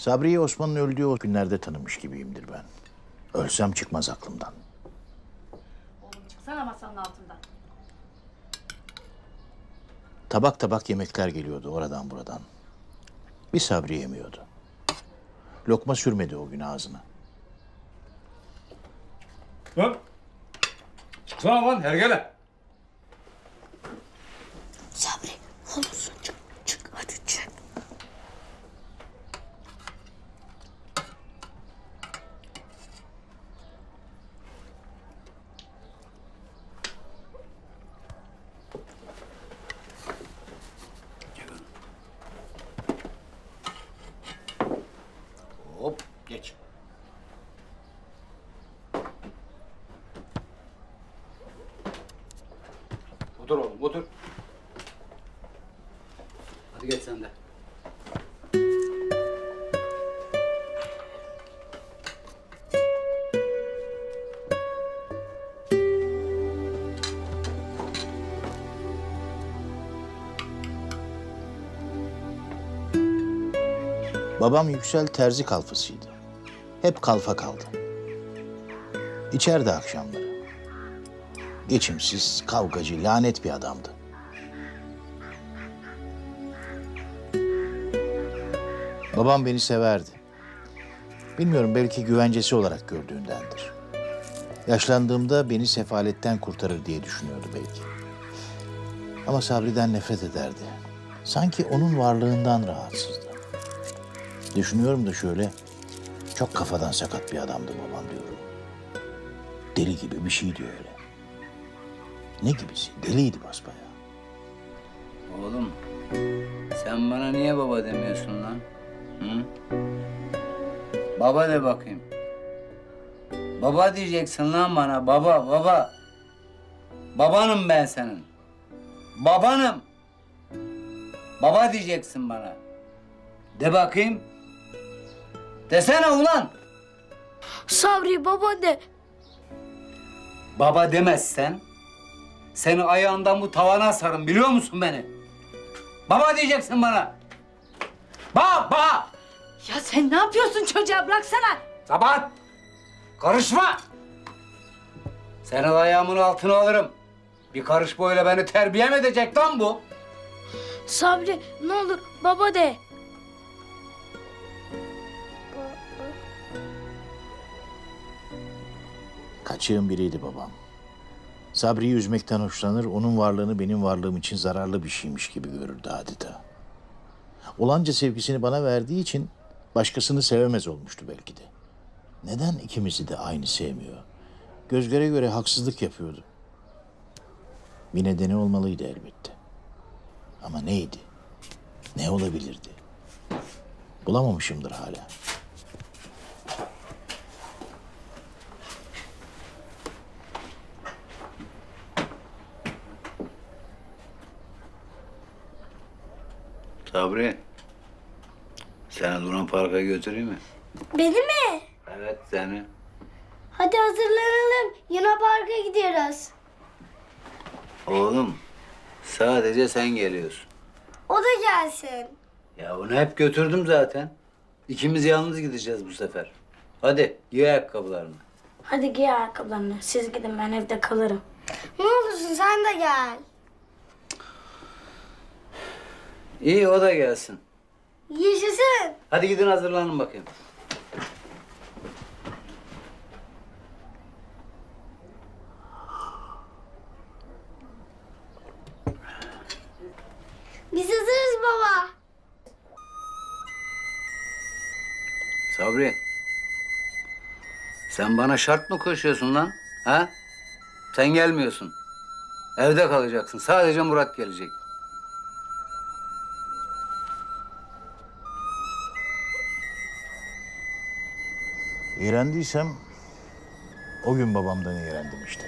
Sabri'yi Osman'ın öldüğü o günlerde tanımış gibiyimdir ben. Ölsem çıkmaz aklımdan. Oğlum çıksana masanın altından. Tabak tabak yemekler geliyordu oradan buradan. Bir Sabri yemiyordu. Lokma sürmedi o gün ağzına. Lan. Çıksana lan hergele. Geç. Otur oğlum otur. Hadi geç sen de. Babam Yüksel terzi kalfasıydı. Hep kalfa kaldı. İçeride akşamları. Geçimsiz, kavgacı, lanet bir adamdı. Babam beni severdi. Bilmiyorum belki güvencesi olarak gördüğündendir. Yaşlandığımda beni sefaletten kurtarır diye düşünüyordu belki. Ama Sabri'den nefret ederdi. Sanki onun varlığından rahatsızdı. Düşünüyorum da şöyle, çok kafadan sakat bir adamdı babam diyorum. Deli gibi bir şeydi öyle. Ne gibisi? Deliydi basbayağı. Oğlum, sen bana niye baba demiyorsun lan? Hı? Baba de bakayım. Baba diyeceksin lan bana, baba, baba. Babanım ben senin. Babanım. Baba diyeceksin bana. De bakayım. Desene ulan. Sabri baba de. Baba demezsen seni ayağından bu tavana asarım biliyor musun beni? Baba diyeceksin bana. Baba! Ya sen ne yapıyorsun çocuğa bıraksana. Sabahat! Karışma! Senin ayağımın altına alırım. Bir karış boyla beni terbiye mi edecek lan bu? Sabri ne olur baba de. Kaçığın biriydi babam. Sabri'yi üzmekten hoşlanır, onun varlığını benim varlığım için zararlı bir şeymiş gibi görürdü adeta. Olanca sevgisini bana verdiği için başkasını sevemez olmuştu belki de. Neden ikimizi de aynı sevmiyor? Göz göre göre haksızlık yapıyordu. Bir nedeni olmalıydı elbette. Ama neydi? Ne olabilirdi? Bulamamışımdır hala. Sabri. Seni Luna Park'a götüreyim mi? Beni mi? Evet seni. Hadi hazırlanalım. Yuna Park'a gidiyoruz. Oğlum sadece sen geliyorsun. O da gelsin. Ya onu hep götürdüm zaten. İkimiz yalnız gideceğiz bu sefer. Hadi giy ayakkabılarını. Hadi giy ayakkabılarını. Siz gidin ben evde kalırım. Ne olursun sen de gel. İyi o da gelsin. Yaşasın. Hadi gidin hazırlanın bakayım. Biz hazırız baba. Sabri. Sen bana şart mı koşuyorsun lan? Ha? Sen gelmiyorsun. Evde kalacaksın. Sadece Murat gelecek. İğrendiysem o gün babamdan iğrendim işte.